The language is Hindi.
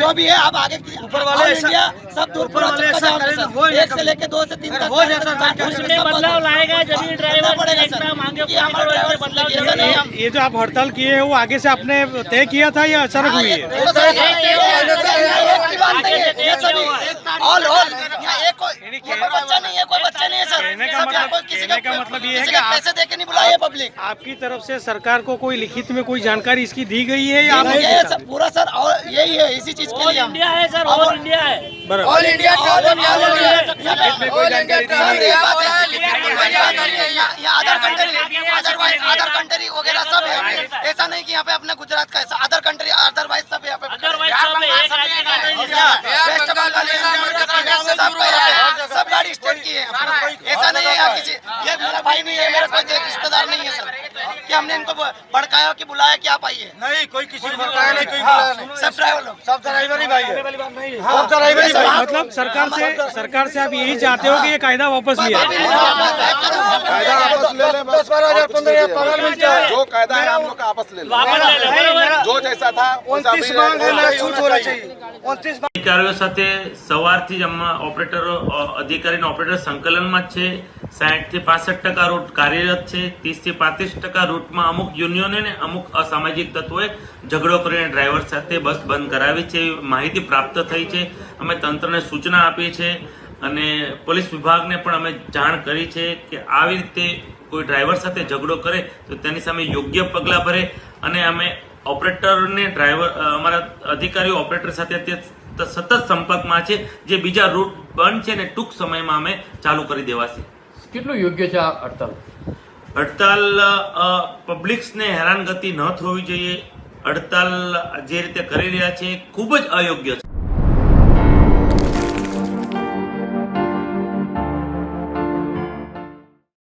जो भी है आप आगे ऊपर वाले इंडिया सब दूर ऊपर वाले ऐसा करें तो हो ही एक से लेके दो से तीन तक हो जाता है तो उसमें बदलाव लाएगा जब ड्राइवर पड़ेगा सर। ये हमारा ड्राइवर बदलाव ये- नहीं ये- जो आप हड़ताल किए हैं वो आगे से आपने तय किया था या अचानक हुई है है ऑल ऑल एक कोई बच्चा नहीं है कोई यहाँ मतलब- किसी का मतलब ये है कि आप- पैसे दे के नहीं बुलाई पब्लिक आपकी तरफ़ से सरकार को कोई लिखित में कोई जानकारी इसकी दी गई है या सब पूरा सर और यही है इसी चीज़ के लिए हम इंडिया है सर ऑल इंडिया है। All India all India other country otherwise other country वगैरह सब है। ऐसा नहीं कि यहाँ पे अपना गुजरात का ऐसा अदर कंट्री अदरवाइज़ सब यहाँ पे। वेस्ट बंगाल सब का यहाँ पे सब गाड़ी स्टेट की है ऐसा नहीं है यहाँ किसी ये मेरा भाई नहीं है मेरा कोई रिश्तेदार नहीं है सर कि हमने इनको भड़काया कि बुलाया कि आप आइए नहीं कोई किसी को भड़काया नहीं कोई बुलाया नहीं सब ड्राइवर लोग सब ड्राइवर ही भाई है सब ड्राइवर ही भाई मतलब सरकार से सरकार से आप यही चाहते हो कि ये कायदा वापस लिया कायदा वापस ले लें दस बारह हजार पंद्रह हजार पगार मिलता है जो कायदा है हम लोग का वापस ले लें वापस ले लो बरोबर जो जैसा था वैसा उनतीस भी मांग है रहेगा। मेरा छूट होना चाहिए उनतीस અધિકારીઓ સાથે સવારથી જ આમાં ઓપરેટરો અ, અધિકારી અને ઓપરેટર સંકલનમાં જ છે સાઠ થી પાસઠ ટકા રૂટ કાર્યરત છે ત્રીસ થી પાંત્રીસ ટકા રૂટમાં અમુક યુનિયનો ને અમુક અસામાજિક તત્વોએ ઝઘડો કરીને ડ્રાઈવર સાથે બસ બંધ કરાવી છે એવી માહિતી પ્રાપ્ત થઈ છે અમે તંત્રને સૂચના આપી છે અને પોલીસ વિભાગને પણ અમે જાણ કરી છે કે આવી રીતે કોઈ ડ્રાઈવર સાથે ઝઘડો કરે તો તેની સામે યોગ્ય પગલાં ભરે અને અમે ઓપરેટરને ડ્રાઈવર અમારા અધિકારીઓ ઓપરેટર સાથે તે સતત સંપર્કમાં છે જે બીજા રૂટ બંધ છે ને ટૂંક સમયમાં અમે ચાલુ કરી દેવાશે. કેટલું યોગ્ય છે આ હડતાલ? હડતાલ પબ્લિક્સને હેરાનગતિ ન થવી જોઈએ. હડતાલ જે રીતે કરી રહ્યા છે ખૂબ જ અયોગ્ય છે.